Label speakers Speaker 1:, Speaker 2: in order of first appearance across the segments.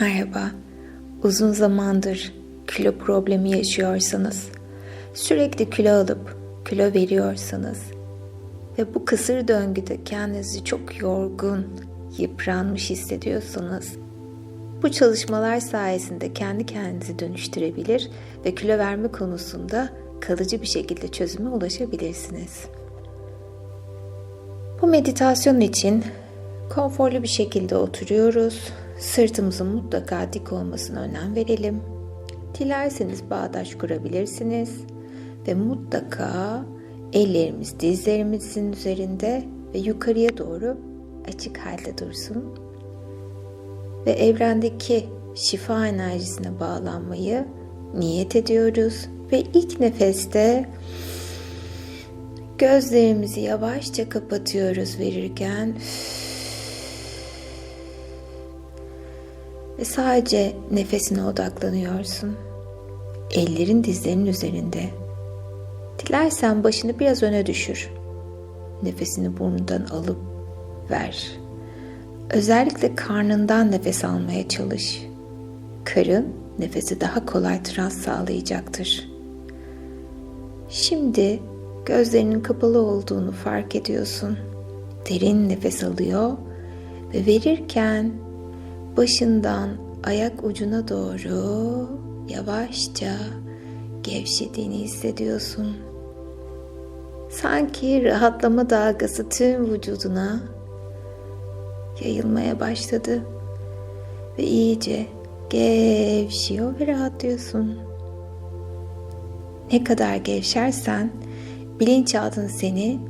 Speaker 1: Merhaba. Uzun zamandır kilo problemi yaşıyorsanız, sürekli kilo alıp kilo veriyorsanız ve bu kısır döngüde kendinizi çok yorgun, yıpranmış hissediyorsanız, bu çalışmalar sayesinde kendi kendinizi dönüştürebilir ve kilo verme konusunda kalıcı bir şekilde çözüme ulaşabilirsiniz. Bu meditasyon için konforlu bir şekilde oturuyoruz. Sırtımızın mutlaka dik olmasına önem verelim. Dilerseniz bağdaş kurabilirsiniz ve mutlaka ellerimiz dizlerimizin üzerinde ve yukarıya doğru açık halde dursun. Ve evrendeki şifa enerjisine bağlanmayı niyet ediyoruz ve ilk nefeste gözlerimizi yavaşça kapatıyoruz verirken ve sadece nefesine odaklanıyorsun. Ellerin dizlerinin üzerinde. Dilersen başını biraz öne düşür. Nefesini burnundan alıp ver. Özellikle karnından nefes almaya çalış. Karın nefesi daha kolay trans sağlayacaktır. Şimdi gözlerinin kapalı olduğunu fark ediyorsun. Derin nefes alıyor ve verirken başından ayak ucuna doğru yavaşça gevşediğini hissediyorsun. Sanki rahatlama dalgası tüm vücuduna yayılmaya başladı ve iyice gevşiyor ve rahatlıyorsun. Ne kadar gevşersen bilinçaltın seni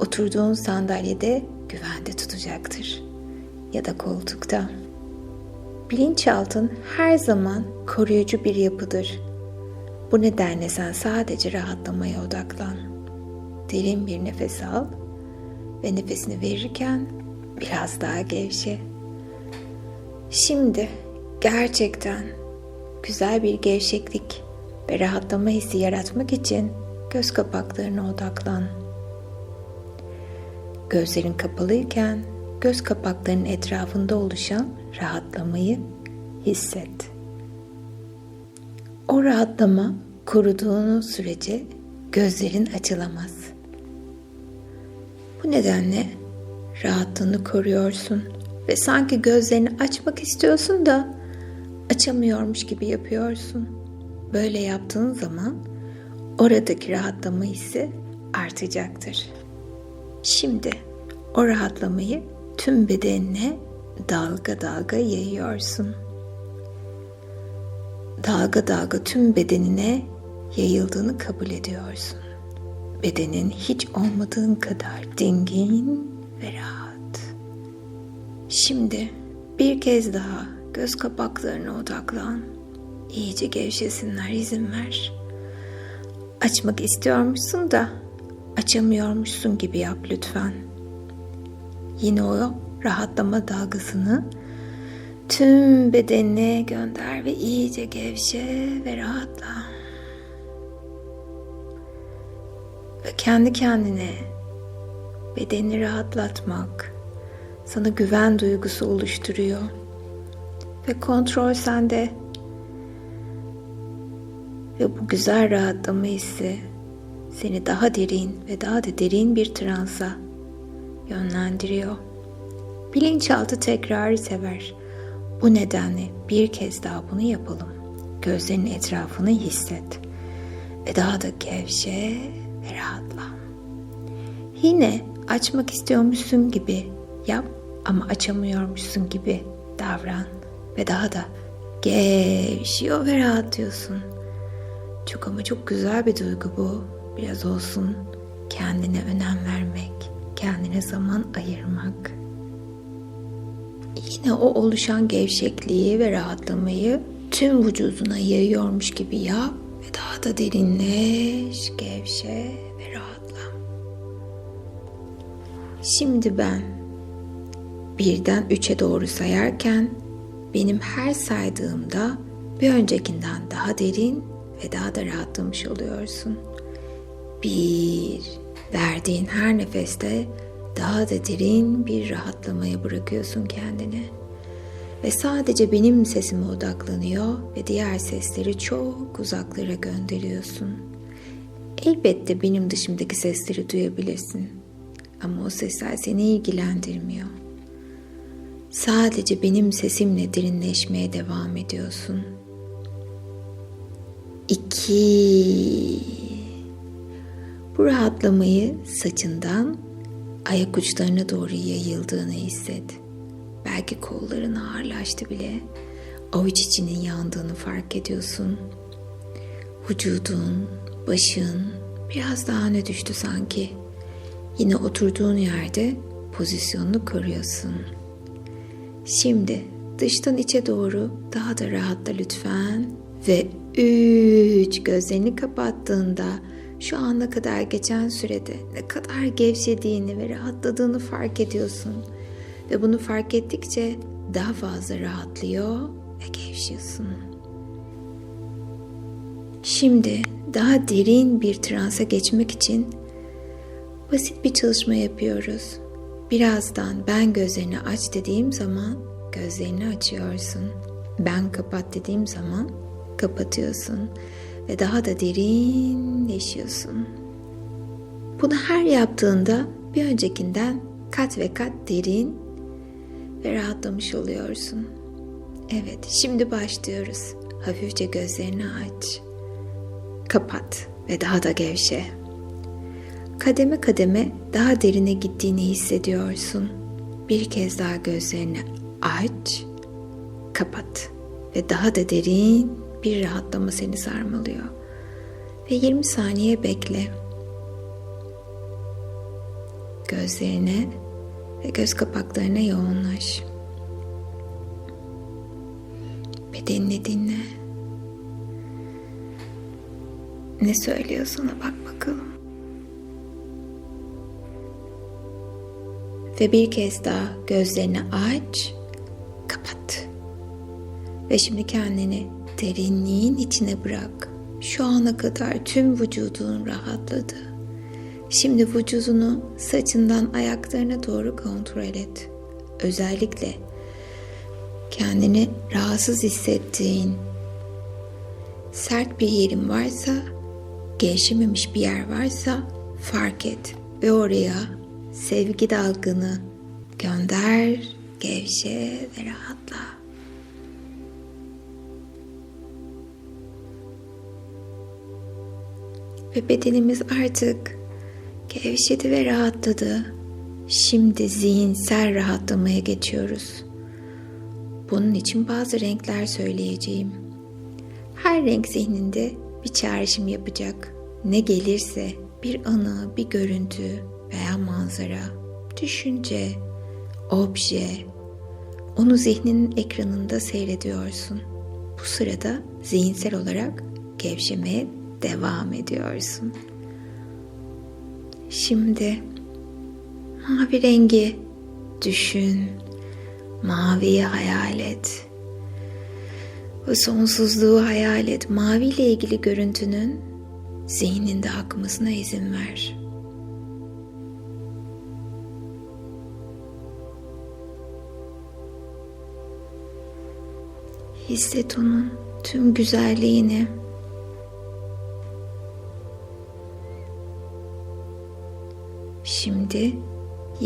Speaker 1: oturduğun sandalyede güvende tutacaktır ya da koltukta. Bilinçaltın her zaman koruyucu bir yapıdır. Bu nedenle sen sadece rahatlamaya odaklan. Derin bir nefes al ve nefesini verirken biraz daha gevşe. Şimdi gerçekten güzel bir gevşeklik ve rahatlama hissi yaratmak için göz kapaklarına odaklan. Gözlerin kapalıyken göz kapaklarının etrafında oluşan rahatlamayı hisset. O rahatlama kuruduğunuz sürece gözlerin açılamaz. Bu nedenle rahatlığını koruyorsun ve sanki gözlerini açmak istiyorsun da açamıyormuş gibi yapıyorsun. Böyle yaptığın zaman oradaki rahatlama hissi artacaktır. Şimdi o rahatlamayı tüm bedenine dalga dalga yayıyorsun. Dalga dalga tüm bedenine yayıldığını kabul ediyorsun. Bedenin hiç olmadığın kadar dingin ve rahat. Şimdi bir kez daha göz kapaklarına odaklan. İyice gevşesinler izin ver. Açmak istiyormuşsun da açamıyormuşsun gibi yap lütfen. Yine o rahatlama dalgasını tüm bedenine gönder ve iyice gevşe ve rahatla. Ve kendi kendine bedeni rahatlatmak sana güven duygusu oluşturuyor. Ve kontrol sende. Ve bu güzel rahatlama hissi seni daha derin ve daha da derin bir transa yönlendiriyor. Bilinçaltı tekrarı sever. Bu nedenle bir kez daha bunu yapalım. Gözlerinin etrafını hisset. Ve daha da gevşe ve rahatla. Yine açmak istiyormuşsun gibi yap ama açamıyormuşsun gibi davran. Ve daha da gevşiyor ve rahatlıyorsun. Çok ama çok güzel bir duygu bu. Biraz olsun kendine önem vermek, kendine zaman ayırmak. Yine o oluşan gevşekliği ve rahatlamayı tüm vücuduna yayıyormuş gibi yap ve daha da derinleş, gevşe ve rahatla. Şimdi ben birden üçe doğru sayarken benim her saydığımda bir öncekinden daha derin ve daha da rahatlamış oluyorsun. Bir, verdiğin her nefeste daha da derin bir rahatlamaya bırakıyorsun kendini. ve sadece benim sesime odaklanıyor ve diğer sesleri çok uzaklara gönderiyorsun. Elbette benim dışımdaki sesleri duyabilirsin. Ama o sesler seni ilgilendirmiyor. Sadece benim sesimle derinleşmeye devam ediyorsun. İki. Bu rahatlamayı saçından ayak uçlarına doğru yayıldığını hisset. Belki kolların ağırlaştı bile. Avuç içinin yandığını fark ediyorsun. Vücudun, başın biraz daha öne düştü sanki. Yine oturduğun yerde pozisyonunu koruyorsun. Şimdi dıştan içe doğru daha da rahatla lütfen ve üç gözlerini kapattığında şu ana kadar geçen sürede ne kadar gevşediğini ve rahatladığını fark ediyorsun. Ve bunu fark ettikçe daha fazla rahatlıyor ve gevşiyorsun. Şimdi daha derin bir transa geçmek için basit bir çalışma yapıyoruz. Birazdan ben gözlerini aç dediğim zaman gözlerini açıyorsun. Ben kapat dediğim zaman kapatıyorsun ve daha da derinleşiyorsun. Bunu her yaptığında bir öncekinden kat ve kat derin ve rahatlamış oluyorsun. Evet, şimdi başlıyoruz. Hafifçe gözlerini aç. Kapat ve daha da gevşe. Kademe kademe daha derine gittiğini hissediyorsun. Bir kez daha gözlerini aç, kapat ve daha da derin bir rahatlama seni sarmalıyor. Ve 20 saniye bekle. Gözlerine ve göz kapaklarına yoğunlaş. Bedenini dinle. Ne söylüyor sana bak bakalım. Ve bir kez daha gözlerini aç, kapat. Ve şimdi kendini derinliğin içine bırak. Şu ana kadar tüm vücudun rahatladı. Şimdi vücudunu saçından ayaklarına doğru kontrol et. Özellikle kendini rahatsız hissettiğin sert bir yerin varsa, gevşememiş bir yer varsa fark et ve oraya sevgi dalgını gönder, gevşe ve rahatla. Ve bedenimiz artık gevşedi ve rahatladı. Şimdi zihinsel rahatlamaya geçiyoruz. Bunun için bazı renkler söyleyeceğim. Her renk zihninde bir çağrışım yapacak. Ne gelirse bir anı, bir görüntü veya manzara, düşünce, obje, onu zihninin ekranında seyrediyorsun. Bu sırada zihinsel olarak gevşemeye devam ediyorsun. Şimdi mavi rengi düşün. Maviyi hayal et. Bu sonsuzluğu hayal et. Mavi ile ilgili görüntünün zihninde akmasına izin ver. Hisset onun tüm güzelliğini.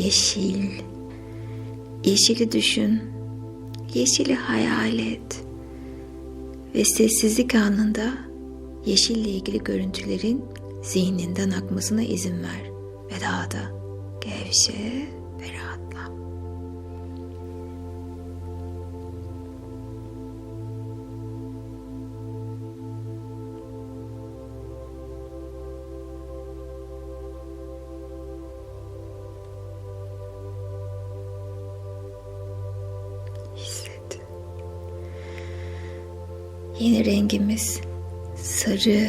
Speaker 1: Yeşil. Yeşili düşün. Yeşili hayal et. Ve sessizlik anında yeşille ilgili görüntülerin zihninden akmasına izin ver. Ve daha da gevşe ve rahatla. Yeni rengimiz sarı.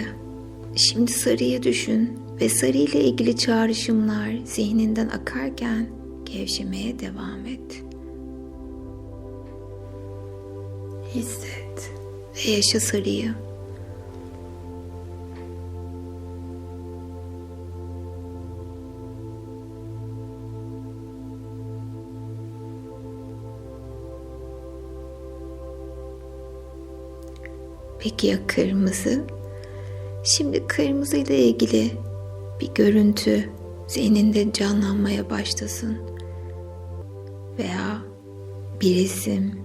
Speaker 1: Şimdi sarıyı düşün ve sarı ile ilgili çağrışımlar zihninden akarken gevşemeye devam et. Hisset ve yaşa sarıyı. Peki ya kırmızı? Şimdi kırmızı ile ilgili bir görüntü zihninde canlanmaya başlasın. Veya bir isim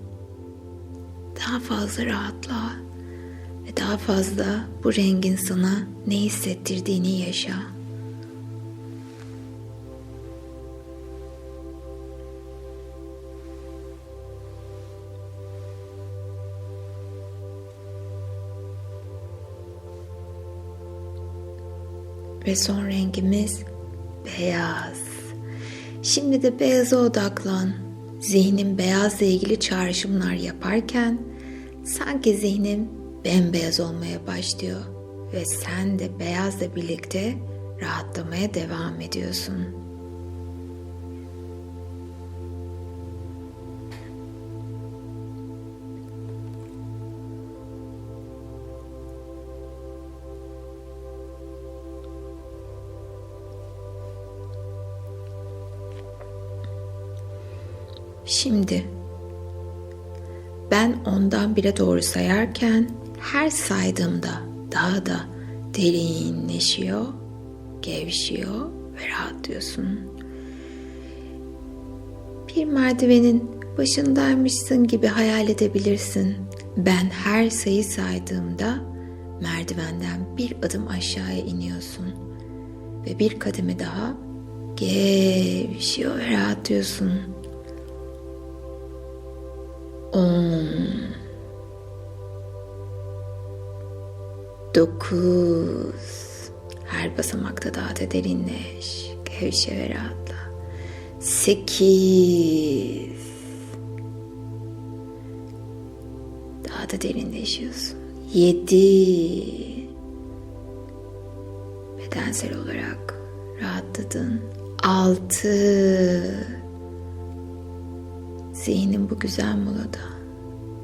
Speaker 1: daha fazla rahatla ve daha fazla bu rengin sana ne hissettirdiğini yaşa. Ve son rengimiz beyaz. Şimdi de beyaza odaklan. Zihnin beyazla ilgili çağrışımlar yaparken sanki zihnin bembeyaz olmaya başlıyor ve sen de beyazla birlikte rahatlamaya devam ediyorsun. Şimdi ben ondan bire doğru sayarken her saydığımda daha da derinleşiyor, gevşiyor ve rahatlıyorsun. Bir merdivenin başındaymışsın gibi hayal edebilirsin. Ben her sayı saydığımda merdivenden bir adım aşağıya iniyorsun ve bir kademe daha gevşiyor ve rahatlıyorsun. On. Dokuz. Her basamakta daha da derinleş. Gevşe ve rahatla. Sekiz. Daha da derinleşiyorsun. Yedi. Bedensel olarak rahatladın. Altı. Zihnin bu güzel molada.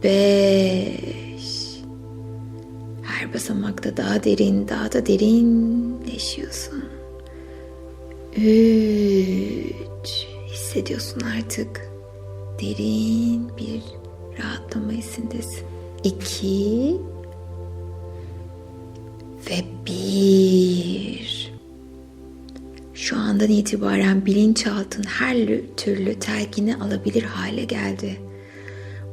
Speaker 1: Beş. Her basamakta daha derin, daha da derinleşiyorsun. Üç. Hissediyorsun artık. Derin bir rahatlama hissindesin. İki. Ve bir. Şu andan itibaren bilinçaltın her türlü telkini alabilir hale geldi.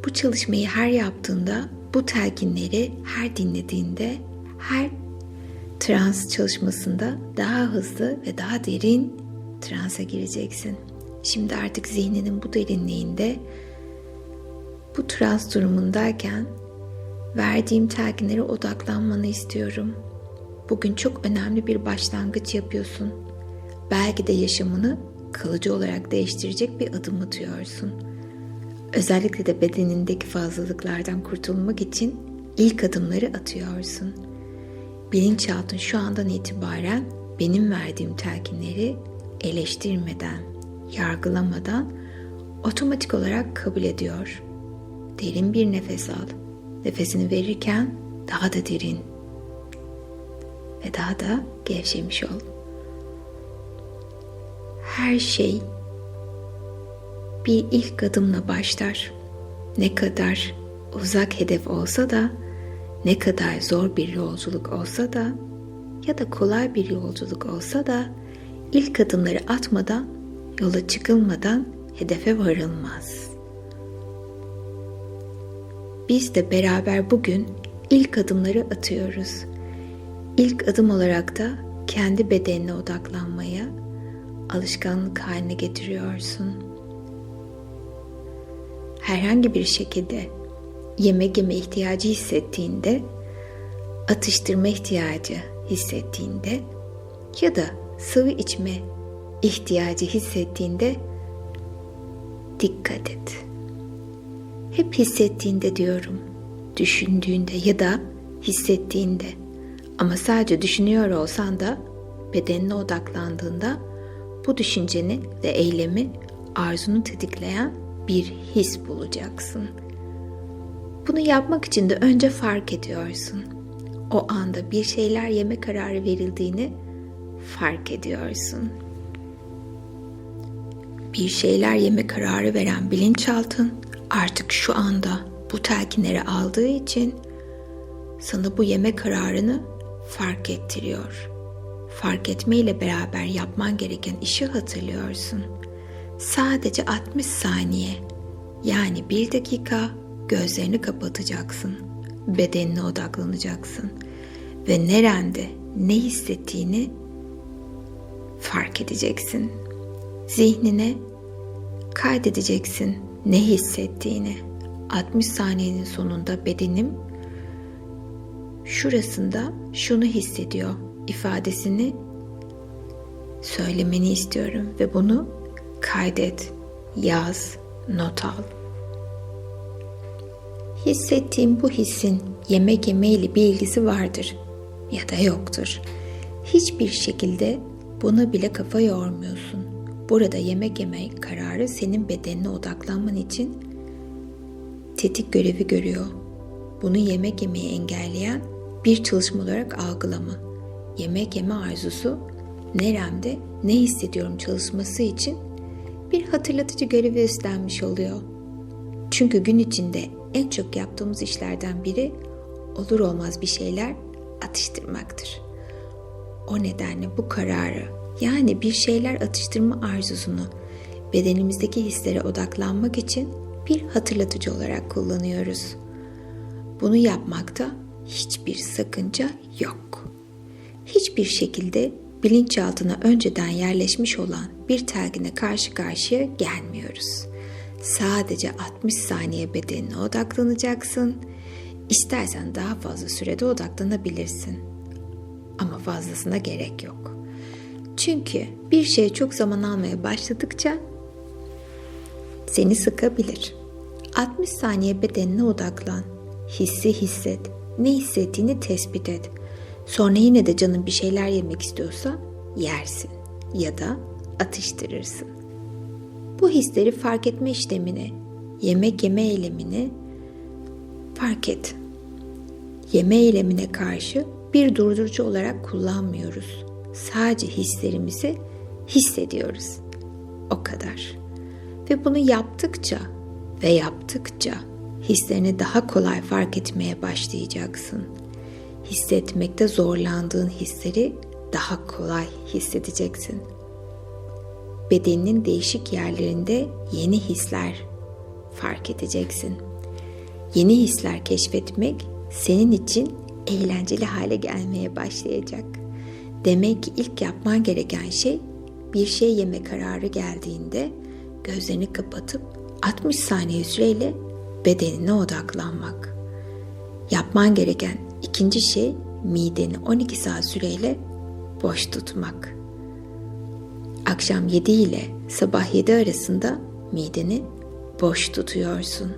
Speaker 1: Bu çalışmayı her yaptığında bu telkinleri her dinlediğinde her trans çalışmasında daha hızlı ve daha derin transa gireceksin. Şimdi artık zihninin bu derinliğinde bu trans durumundayken verdiğim telkinlere odaklanmanı istiyorum. Bugün çok önemli bir başlangıç yapıyorsun. Belki de yaşamını kalıcı olarak değiştirecek bir adım atıyorsun. Özellikle de bedenindeki fazlalıklardan kurtulmak için ilk adımları atıyorsun. Bilinçaltın şu andan itibaren benim verdiğim telkinleri eleştirmeden, yargılamadan otomatik olarak kabul ediyor. Derin bir nefes al. Nefesini verirken daha da derin ve daha da gevşemiş ol. Her şey bir ilk adımla başlar. Ne kadar uzak hedef olsa da, ne kadar zor bir yolculuk olsa da ya da kolay bir yolculuk olsa da ilk adımları atmadan, yola çıkılmadan hedefe varılmaz. Biz de beraber bugün ilk adımları atıyoruz. İlk adım olarak da kendi bedenine odaklanmaya alışkanlık haline getiriyorsun. Herhangi bir şekilde yemek yeme ihtiyacı hissettiğinde, atıştırma ihtiyacı hissettiğinde ya da sıvı içme ihtiyacı hissettiğinde dikkat et. Hep hissettiğinde diyorum, düşündüğünde ya da hissettiğinde ama sadece düşünüyor olsan da bedenine odaklandığında bu düşünceni ve eylemi arzunu tetikleyen bir his bulacaksın. Bunu yapmak için de önce fark ediyorsun. O anda bir şeyler yeme kararı verildiğini fark ediyorsun. Bir şeyler yeme kararı veren bilinçaltın artık şu anda bu telkinleri aldığı için sana bu yeme kararını fark ettiriyor. Fark etmeyle beraber yapman gereken işi hatırlıyorsun. Sadece 60 saniye yani bir dakika gözlerini kapatacaksın. Bedenine odaklanacaksın. Ve nerende ne hissettiğini fark edeceksin. Zihnine kaydedeceksin ne hissettiğini. 60 saniyenin sonunda bedenim şurasında şunu hissediyor ifadesini söylemeni istiyorum ve bunu kaydet, yaz, not al. Hissettiğim bu hissin yemek yemeyle bir ilgisi vardır ya da yoktur. Hiçbir şekilde buna bile kafa yormuyorsun. Burada yemek yeme kararı senin bedenine odaklanman için tetik görevi görüyor. Bunu yemek yemeyi engelleyen bir çalışma olarak algılama. Yemek yeme arzusu neremde ne hissediyorum çalışması için bir hatırlatıcı görevi üstlenmiş oluyor. Çünkü gün içinde en çok yaptığımız işlerden biri olur olmaz bir şeyler atıştırmaktır. O nedenle bu kararı yani bir şeyler atıştırma arzusunu bedenimizdeki hislere odaklanmak için bir hatırlatıcı olarak kullanıyoruz. Bunu yapmakta hiçbir sakınca yok. Hiçbir şekilde bilinçaltına önceden yerleşmiş olan bir telgine karşı karşıya gelmiyoruz. Sadece 60 saniye bedenine odaklanacaksın. İstersen daha fazla sürede odaklanabilirsin. Ama fazlasına gerek yok. Çünkü bir şey çok zaman almaya başladıkça seni sıkabilir. 60 saniye bedenine odaklan. Hissi hisset. Ne hissettiğini tespit et. Sonra yine de canın bir şeyler yemek istiyorsa yersin ya da atıştırırsın. Bu hisleri fark etme işlemini, yemek yeme eylemini fark et. Yeme eylemine karşı bir durdurucu olarak kullanmıyoruz. Sadece hislerimizi hissediyoruz. O kadar. Ve bunu yaptıkça ve yaptıkça hislerini daha kolay fark etmeye başlayacaksın. Hissetmekte zorlandığın hisleri daha kolay hissedeceksin. Bedeninin değişik yerlerinde yeni hisler fark edeceksin. Yeni hisler keşfetmek senin için eğlenceli hale gelmeye başlayacak. Demek ki ilk yapman gereken şey bir şey yeme kararı geldiğinde gözlerini kapatıp 60 saniye süreyle bedenine odaklanmak. Yapman gereken ikinci şey mideni 12 saat süreyle boş tutmak. Akşam 7 ile sabah 7 arasında mideni boş tutuyorsun.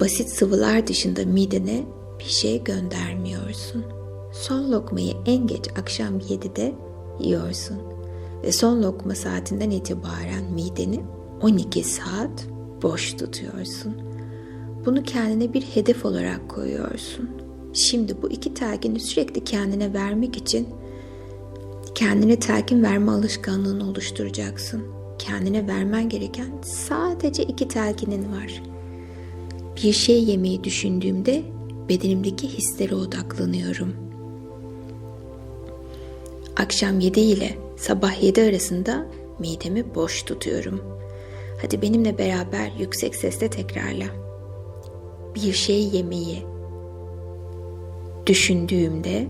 Speaker 1: Basit sıvılar dışında midene bir şey göndermiyorsun. Son lokmayı en geç akşam 7'de yiyorsun ve son lokma saatinden itibaren mideni 12 saat boş tutuyorsun. Bunu kendine bir hedef olarak koyuyorsun. Şimdi bu iki telkini sürekli kendine vermek için kendine telkin verme alışkanlığını oluşturacaksın. Kendine vermen gereken sadece iki telkinin var. Bir şey yemeyi düşündüğümde bedenimdeki hislere odaklanıyorum. Akşam 7 ile sabah 7 arasında midemi boş tutuyorum. Hadi benimle beraber yüksek sesle tekrarla. Bir şey yemeyi düşündüğümde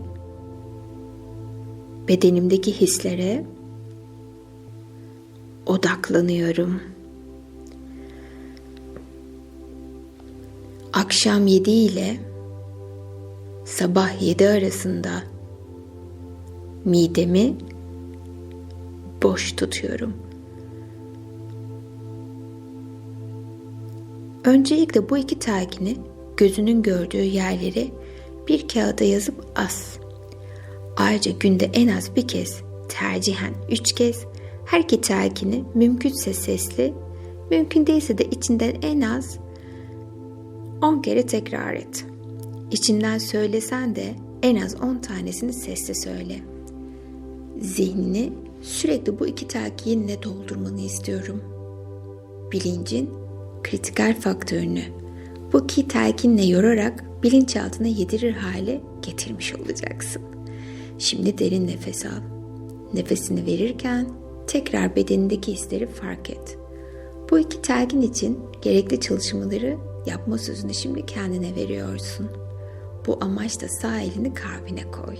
Speaker 1: bedenimdeki hislere odaklanıyorum. Akşam 7 ile sabah 7 arasında midemi boş tutuyorum. Öncelikle bu iki telkini gözünün gördüğü yerleri bir kağıda yazıp as. Ayrıca günde en az bir kez, tercihen üç kez her iki telkini mümkünse sesli, mümkün değilse de içinden en az 10 kere tekrar et. İçinden söylesen de en az 10 tanesini sesle söyle. Zihnini sürekli bu iki telkinle doldurmanı istiyorum. Bilincin kritikal faktörünü bu iki telkinle yorarak bilinçaltına yedirir hale getirmiş olacaksın. Şimdi derin nefes al. Nefesini verirken tekrar bedenindeki hisleri fark et. Bu iki telkin için gerekli çalışmaları yapma sözünü şimdi kendine veriyorsun. Bu amaçla sağ elini kalbine koy.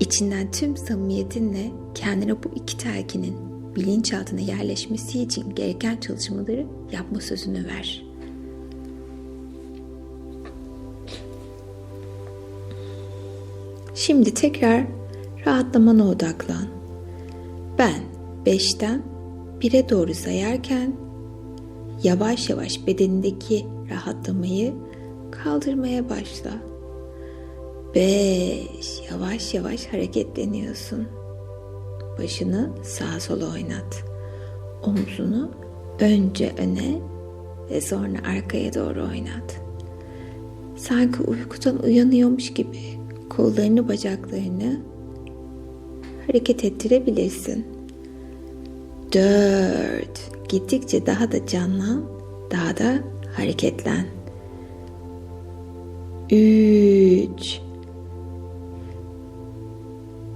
Speaker 1: İçinden tüm samimiyetinle kendine bu iki telkinin bilinçaltına yerleşmesi için gereken çalışmaları yapma sözünü ver. Şimdi tekrar rahatlamana odaklan. Ben 5'ten 1'e doğru sayarken yavaş yavaş bedenindeki rahatlamayı kaldırmaya başla. 5 yavaş yavaş hareketleniyorsun. Başını sağa sola oynat. Omzunu önce öne ve sonra arkaya doğru oynat. Sanki uykudan uyanıyormuş gibi kollarını bacaklarını hareket ettirebilirsin. Dört. Gittikçe daha da canlan, daha da hareketlen. Üç.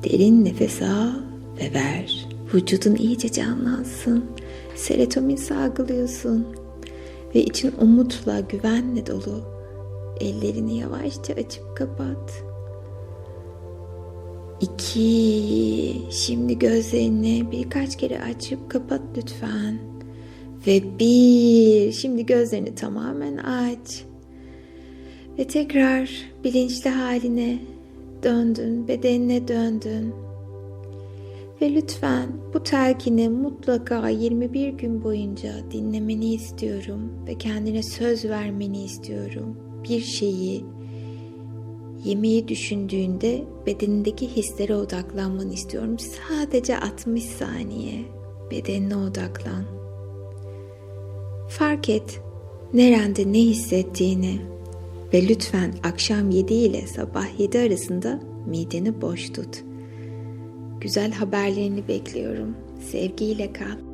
Speaker 1: Derin nefes al ve ver. Vücudun iyice canlansın. Serotonin salgılıyorsun. Ve için umutla, güvenle dolu. Ellerini yavaşça açıp kapat. İki. Şimdi gözlerini birkaç kere açıp kapat lütfen. Ve bir. Şimdi gözlerini tamamen aç. Ve tekrar bilinçli haline döndün, bedenine döndün. Ve lütfen bu telkini mutlaka 21 gün boyunca dinlemeni istiyorum ve kendine söz vermeni istiyorum. Bir şeyi yemeği düşündüğünde bedenindeki hislere odaklanmanı istiyorum. Sadece 60 saniye bedenine odaklan. Fark et nerende ne hissettiğini ve lütfen akşam 7 ile sabah 7 arasında mideni boş tut. Güzel haberlerini bekliyorum. Sevgiyle kal.